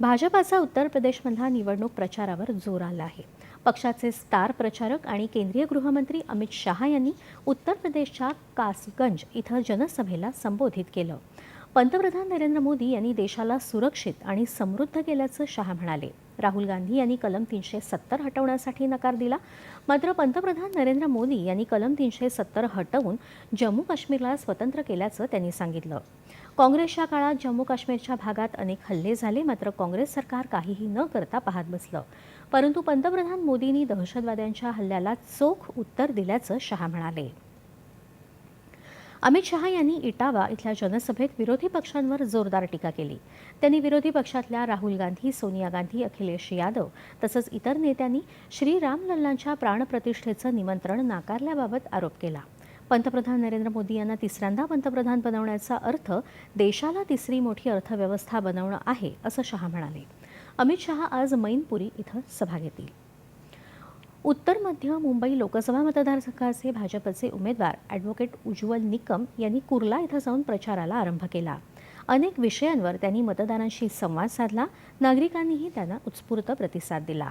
भाजपाचा उत्तर प्रदेशमधला निवडणूक प्रचारावर जोर आला आहे. पक्षाचे स्टार प्रचारक आणि केंद्रीय गृहमंत्री अमित शहा यांनी उत्तर प्रदेशच्या कासगंज इथं जनसभेला संबोधित केलं. पंतप्रधान नरेंद्र मोदी यांनी देशाला सुरक्षित आणि समृद्ध केल्याचं शहा म्हणाले. राहुल गांधी यांनी कलम तीनशे सत्तर हटवण्यासाठी नकार दिला. मात्र पंतप्रधान नरेंद्र मोदी यांनी कलम तीनशे सत्तर हटवून जम्मू काश्मीरला स्वतंत्र केल्याचं त्यांनी सांगितलं. काँग्रेसच्या काळात जम्मू काश्मीरच्या भागात अनेक हल्ले झाले मात्र काँग्रेस सरकार काहीही न करता पाहत बसलं. परंतु पंतप्रधान मोदींनी दहशतवाद्यांच्या हल्ल्याला चोख उत्तर दिल्याचं शहा म्हणाले. अमित शहा यांनी इटावा इथल्या जनसभेत विरोधी पक्षांवर जोरदार टीका केली. त्यांनी विरोधी पक्षातल्या राहुल गांधी सोनिया गांधी अखिलेश यादव तसंच इतर नेत्यांनी श्री लल्लांच्या प्राणप्रतिष्ठेचं निमंत्रण नाकारल्याबाबत आरोप केला. पंतप्रधान नरेंद्र मोदी यांना तिसऱ्यांदा पंतप्रधान बनवण्याचा अर्थ देशाला तिसरी मोठी अर्थव्यवस्था बनवणं आहे असं शहा म्हणाले. अमित शहा आज मैनपुरी इथं सभा घेतील. उत्तर मध्य मुंबई लोकसभा मतदारसंघाचे भाजपचे उमेदवार ॲडव्होकेट उज्ज्वल निकम यांनी कुर्ला इथं जाऊन प्रचाराला आरंभ केला. अनेक विषयांवर त्यांनी मतदारांशी संवाद साधला. नागरिकांनीही त्यांना उत्स्फूर्त प्रतिसाद दिला.